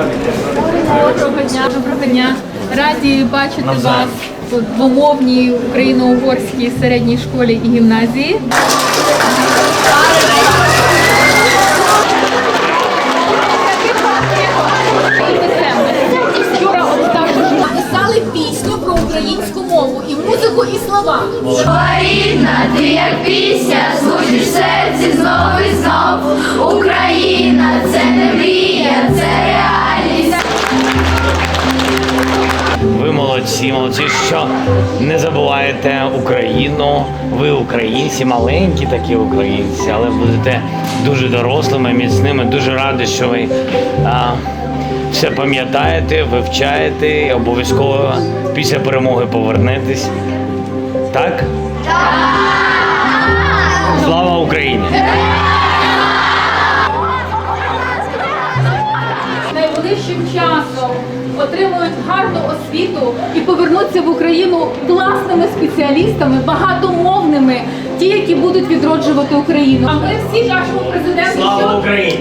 Доброго дня, доброго дня. Раді бачити вас в двомовній україно-угорській середній школі і гімназії. Вчора от Написали пісню про українську мову і музику, і слова. Рідна, ти як пісня, звучиш серці знов і знов. Україна це не мрія, молодці, молодці, що не забуваєте Україну. Ви українці, маленькі такі українці, але будете дуже дорослими, міцними. Дуже радий, що ви а, все пам'ятаєте, вивчаєте і обов'язково після перемоги повернетесь. Так? Слава Україні! Часом отримують гарну освіту і повернуться в Україну класними спеціалістами, багатомовними, ті, які будуть відроджувати Україну. А ми всі нашому президенту Слава Україні!